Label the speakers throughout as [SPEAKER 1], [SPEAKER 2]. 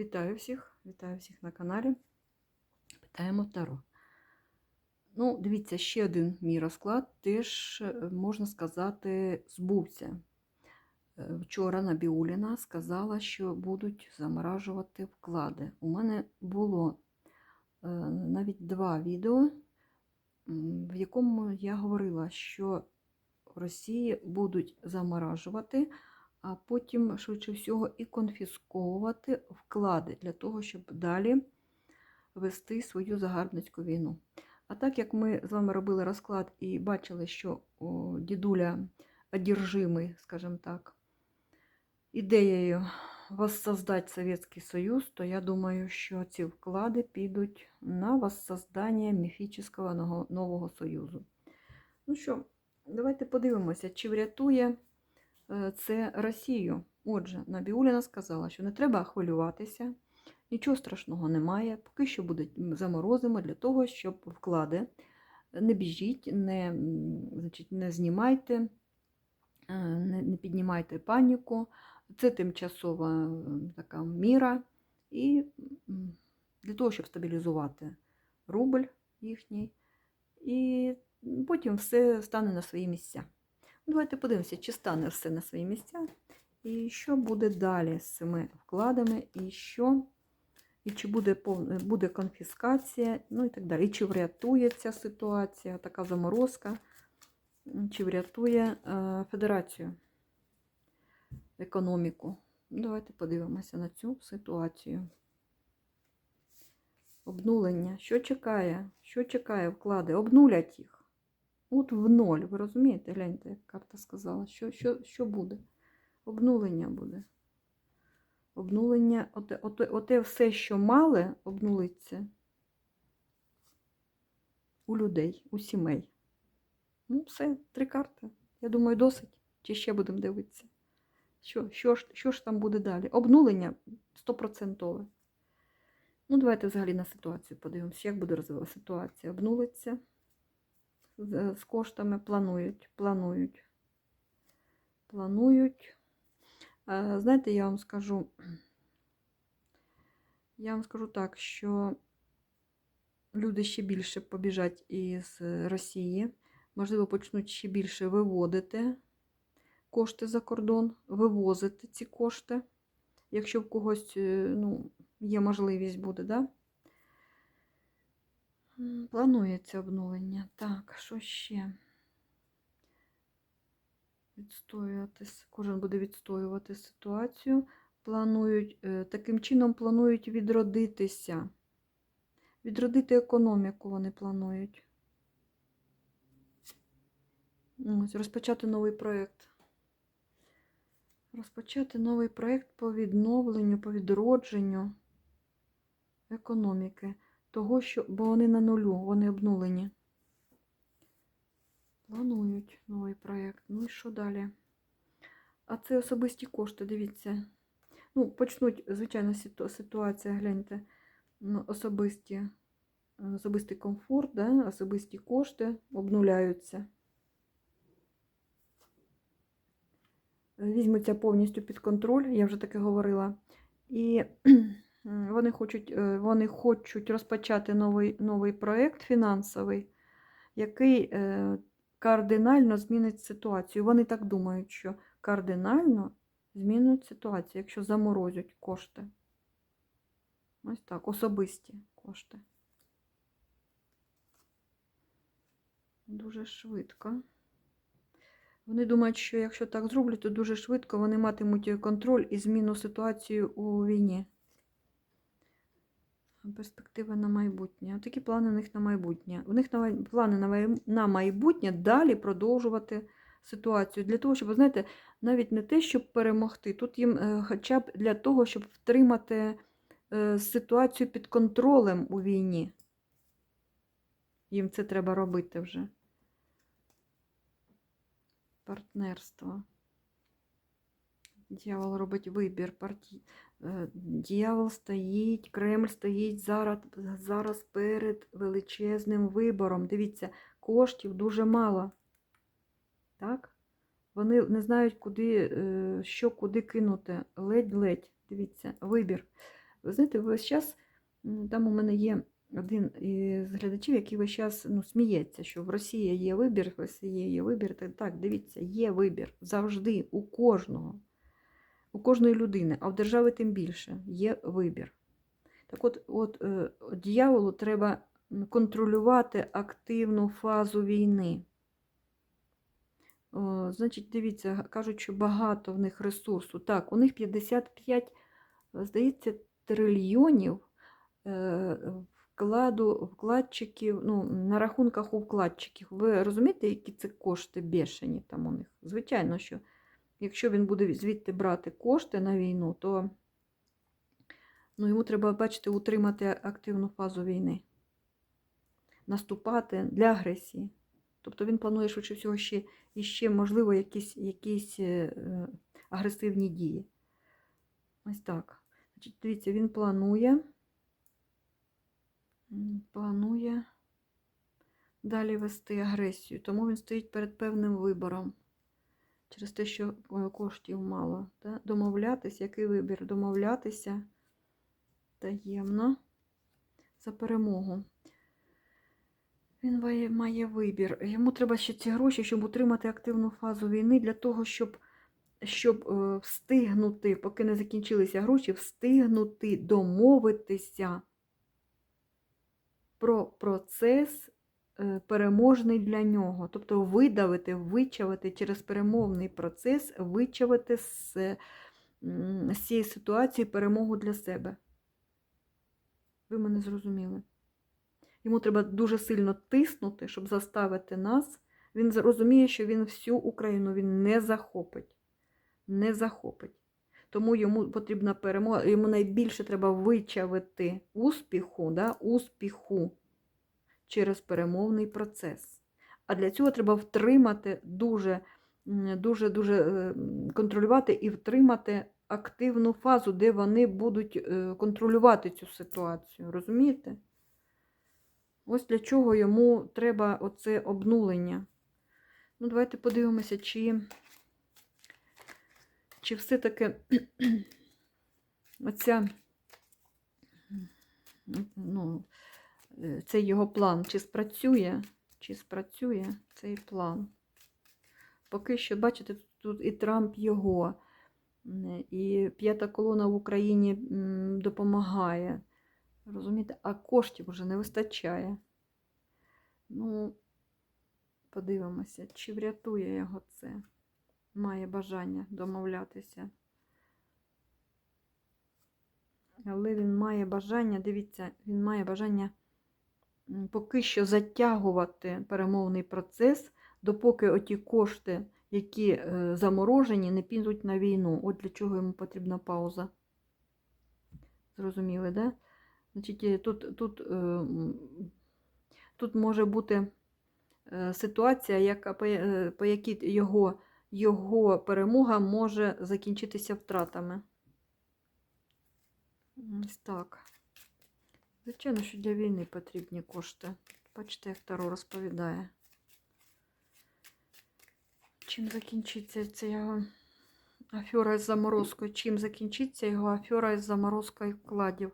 [SPEAKER 1] Вітаю всіх, вітаю всіх на каналі. Питаємо Таро. Ну, дивіться, ще один мій розклад теж, е, можна сказати, збувся. Е, Вчора Набіуліна сказала, що будуть заморажувати вклади. У мене було е, навіть два відео, в якому я говорила, що в Росії будуть заморажувати, а потім, швидше всього, і конфісковувати вклади для того, щоб далі вести свою загарбницьку війну. А так як ми з вами робили розклад і бачили, що дідуля одержимий, скажімо так, ідеєю воссоздать Совєтський Союз, то я думаю, що ці вклади підуть на воссоздання міфічного нового- союзу. Ну що, давайте подивимося, чи врятує це Росію. Отже, Набіуліна сказала, що не треба хвилюватися, нічого страшного немає. Поки що буде заморозимо для того, щоб вклади не біжіть, не, значить, не знімайте, е, не, не піднімайте паніку. Це тимчасова така міра. І для того, щоб стабілізувати рубль їхній. І потім все стане на свої місця. Давайте подивимося, чи стане все на свої місця, і що буде далі з цими вкладами, і що, і чи буде, буде конфіскація, ну і так далі. І чи врятує ця ситуація, така заморозка, чи врятує е, федерацію, економіку. Давайте подивимося на цю ситуацію. Обнулення. Що чекає? Що чекає вклади? Обнулять їх. От в ноль. Ви розумієте? Гляньте, як карта сказала. Що, що, що буде? Обнулення буде. Обнулення, оте, оте, оте все, що мали, обнулиться у людей, у сімей. Ну, все, три карти. Я думаю, досить. Чи ще будемо дивитися? Що, що, ж, що ж там буде далі? Обнулення стопроцентове. Ну, давайте взагалі на ситуацію подивимося, як буде розвиватися ситуація. Обнулиться з, коштами, планують, планують. Планують. Е, Знаєте, я вам скажу, я вам скажу так, що люди ще більше побіжать із Росії, можливо, почнуть ще більше виводити кошти за кордон, вивозити ці кошти, якщо в когось е, ну, є можливість буде, да? Планується обнулення. Так, що ще? Відстоювати, кожен буде відстоювати ситуацію. Планують, е, таким чином планують відродитися. Відродити економіку вони планують. Ось, розпочати новий проєкт. Розпочати новий проєкт по відновленню, по відродженню економіки. Того, що, бо вони на нулю, вони обнулені. Планують новий проєкт. Ну і що далі? А це особисті кошти, дивіться. Ну, почнуть, звичайно, ситу- ситуація, гляньте, ну, особисті, е, особистий комфорт, да? особисті кошти обнуляються. Візьмуться повністю під контроль, я вже таке говорила. І вони хочуть, е, вони хочуть розпочати новий, новий проєкт фінансовий, який е, кардинально змінить ситуацію. Вони так думають, що кардинально змінить ситуацію, якщо заморозять кошти. Ось так, особисті кошти. Дуже швидко. Вони думають, що якщо так зроблять, то дуже швидко вони матимуть контроль і зміну ситуації у війні. Перспектива на майбутнє. Такі плани у них на майбутнє. У них плани на майбутнє далі продовжувати ситуацію. Для того, щоб, ви знаєте, навіть не те, щоб перемогти, тут їм е, хоча б для того, щоб втримати е, ситуацію під контролем у війні. Їм це треба робити вже. Партнерство. Дьявол робить вибір. Парті... е, Дьявол стоїть, Кремль стоїть зараз, зараз перед величезним вибором. Дивіться, коштів дуже мало. Так? Вони не знають, куди, е, що куди кинути. Ледь-ледь. Дивіться, вибір. Ви знаєте, весь час там у мене є один із глядачів, який весь час ну, сміється, що в Росії є вибір, в Росії є вибір. Так, так, дивіться, є вибір завжди у кожного, у кожної людини, а в держави тим більше є вибір. Так от, от е, дьяволу треба контролювати активну фазу війни. О, значить, дивіться, кажуть, що багато в них ресурсу. Так, у них 55, здається, трильйонів е, вкладу вкладчиків, ну, на рахунках у вкладчиків. Ви розумієте, які це кошти бешені там у них? Звичайно, що якщо він буде звідти брати кошти на війну, то ну, йому треба, бачите, утримати активну фазу війни, наступати для агресії. Тобто він планує швидше всього ще, і ще, можливо, якісь, якісь е, агресивні дії. Ось так. Значить, дивіться, він планує. Планує далі вести агресію, тому він стоїть перед певним вибором. Через те, що е, коштів мало. Да? Домовлятися, який вибір? Домовлятися таємно за перемогу. Він має, вибір. Йому треба ще ці гроші, щоб утримати активну фазу війни, для того, щоб, щоб е, встигнути, поки не закінчилися гроші, встигнути домовитися про процес переможний для нього. Тобто видавити, вичавити через перемовний процес, вичавити з, з цієї ситуації перемогу для себе. Ви мене зрозуміли. Йому треба дуже сильно тиснути, щоб заставити нас. Він розуміє, що він всю Україну він не захопить. Не захопить. Тому йому потрібна перемога, йому найбільше треба вичавити успіху, да, успіху через перемовний процес. А для цього треба втримати дуже, дуже, дуже е, контролювати і втримати активну фазу, де вони будуть е, контролювати цю ситуацію. Розумієте? Ось для чого йому треба оце обнулення. Ну, давайте подивимося, чи, чи все-таки оця, ну, цей його план, чи спрацює, чи спрацює цей план. Поки що, бачите, тут і Трамп його, і п'ята колона в Україні допомагає. Розумієте, а коштів вже не вистачає. Ну, подивимося, чи врятує його це. Має бажання домовлятися. Але він має бажання, дивіться, він має бажання поки що затягувати перемовний процес, допоки оті кошти, які е, заморожені, не підуть на війну. От для чого йому потрібна пауза. Зрозуміли, да? Значить, е, тут, тут, е, тут може бути ситуація, яка, по якій його, його перемога може закінчитися втратами. Ось так. Звичайно, що для війни потрібні кошти. Бачите, як Таро розповідає. Чим закінчиться ця його афера з заморозкою? Чим закінчиться його афера із заморозкою вкладів?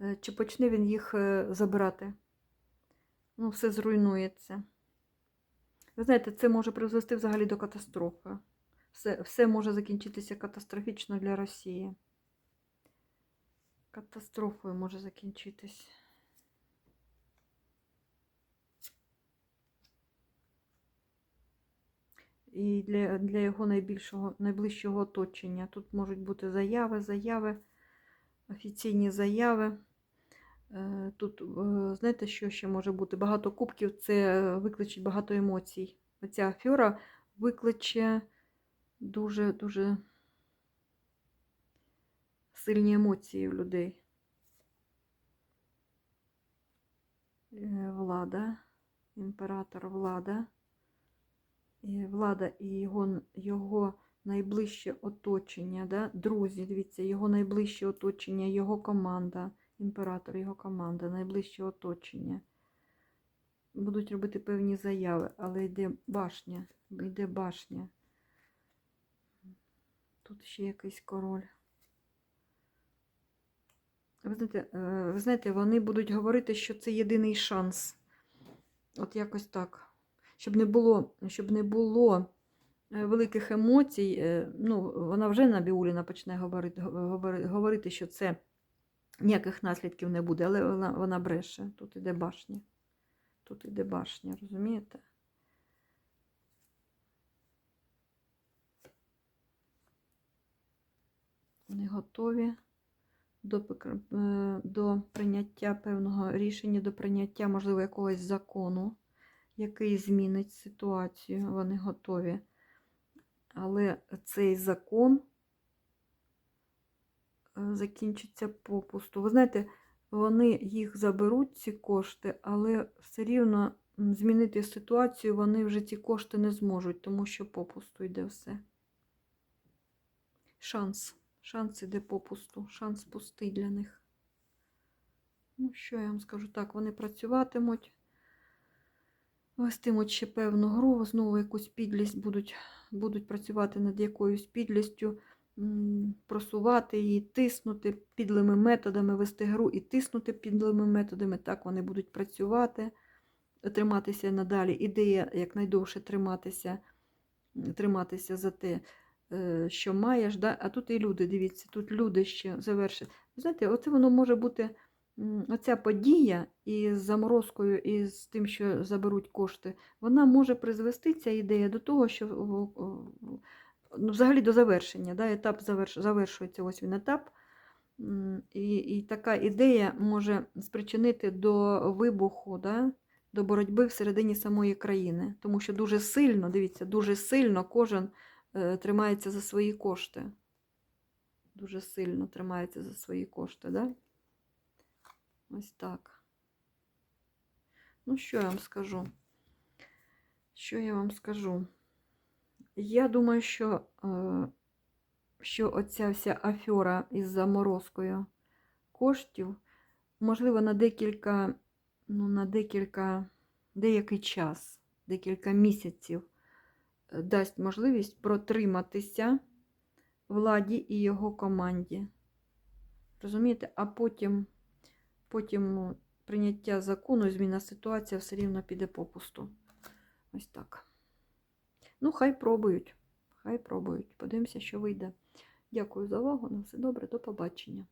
[SPEAKER 1] Е, Чи почне він їх е, забирати? Ну, все зруйнується. Ви знаєте, це може призвести взагалі до катастрофи. Все, все може закінчитися катастрофічно для Росії. Катастрофою може закінчитись. І для, для його найбільшого, найближчого оточення. Тут можуть бути заяви, заяви, офіційні заяви. Е, Тут, е, знаєте, що ще може бути? Багато кубків це викличе багато емоцій. Оця афера викличе дуже-дуже сильні емоції в людей. Е, Влада, імператор влада. Влада і його, його найближче оточення, да? друзі, дивіться, його найближче оточення, його команда, імператор, його команда, найближче оточення. Будуть робити певні заяви, але йде башня, йде башня. Тут ще якийсь король. Ви знаєте, е, ви знаєте, вони будуть говорити, що це єдиний шанс. От якось так. Щоб не було, щоб не було е, великих емоцій. е, Ну, вона вже Набіуліна почне говорити, говорити, говорити, що це ніяких наслідків не буде, але вона, вона бреше. Тут іде башня. Тут іде башня, розумієте? Вони готові до, е, до прийняття певного рішення, до прийняття, можливо, якогось закону, який змінить ситуацію. Вони готові. Але цей закон е, закінчиться попусту. Ви знаєте, вони їх заберуть, ці кошти, але все рівно змінити ситуацію вони вже ці кошти не зможуть, тому що попусту йде все. Шанс. Шанс іде попусту, шанс пустий для них. Ну, що я вам скажу? Так, вони працюватимуть, вестимуть ще певну гру, знову якусь підлість будуть, будуть працювати над якоюсь підлістю, просувати її, тиснути підлими методами, вести гру і тиснути підлими методами. Так вони будуть працювати, триматися надалі. Ідея якнайдовше триматися, триматися за те, що маєш. Да? А тут і люди, дивіться, тут люди ще завершать. Знаєте, оце воно може бути оця подія із заморозкою, і з тим, що заберуть кошти, вона може призвести ця ідея до того, що ну, взагалі до завершення. Да? Етап заверш, завершується, ось він етап. І, і така ідея може спричинити до вибуху, да? до боротьби всередині самої країни. Тому що дуже сильно, дивіться, дуже сильно кожен е, тримається за свої кошти. Дуже сильно тримається за свої кошти, да? Ось так. Ну, що я вам скажу? Що я вам скажу? Я думаю, що, е, що оця вся афера із заморозкою коштів, можливо, на декілька, ну, на декілька, деякий час, декілька місяців е, дасть можливість протриматися владі і його команді. Розумієте? А потім, потім ну, прийняття закону, зміна ситуації все рівно піде попусту. Ось так. Ну, хай пробують. Хай пробують. Подивимося, що вийде. Дякую за увагу. На все добре, до побачення.